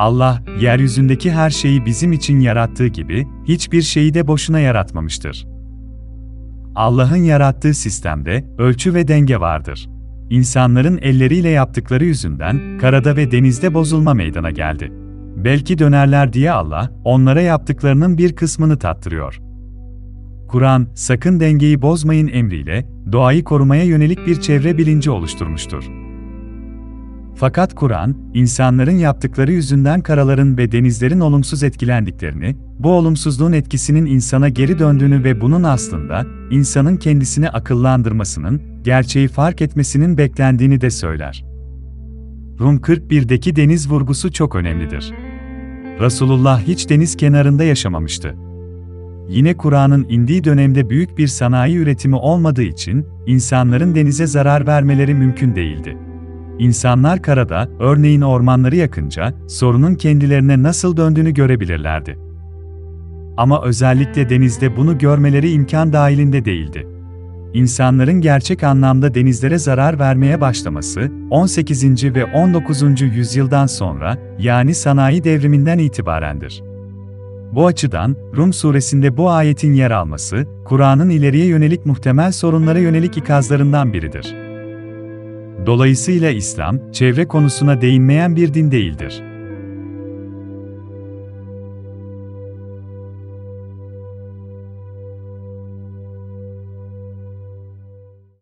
Allah, yeryüzündeki her şeyi bizim için yarattığı gibi, hiçbir şeyi de boşuna yaratmamıştır. Allah'ın yarattığı sistemde, ölçü ve denge vardır. İnsanların elleriyle yaptıkları yüzünden, karada ve denizde bozulma meydana geldi. Belki dönerler diye Allah, onlara yaptıklarının bir kısmını tattırıyor. Kur'an, sakın dengeyi bozmayın emriyle, doğayı korumaya yönelik bir çevre bilinci oluşturmuştur. Fakat Kur'an, insanların yaptıkları yüzünden karaların ve denizlerin olumsuz etkilendiklerini, bu olumsuzluğun etkisinin insana geri döndüğünü ve bunun aslında, insanın kendisini akıllandırmasının, gerçeği fark etmesinin beklendiğini de söyler. Rum 41'deki deniz vurgusu çok önemlidir. Resulullah hiç deniz kenarında yaşamamıştı. Yine Kur'an'ın indiği dönemde büyük bir sanayi üretimi olmadığı için, insanların denize zarar vermeleri mümkün değildi. İnsanlar karada, örneğin ormanları yakınca, sorunun kendilerine nasıl döndüğünü görebilirlerdi. Ama özellikle denizde bunu görmeleri imkan dahilinde değildi. İnsanların gerçek anlamda denizlere zarar vermeye başlaması, 18. ve 19. yüzyıldan sonra, yani sanayi devriminden itibarendir. Bu açıdan, Rum suresinde bu ayetin yer alması, Kur'an'ın ileriye yönelik muhtemel sorunlara yönelik ikazlarından biridir. Dolayısıyla İslam, çevre konusuna değinmeyen bir din değildir.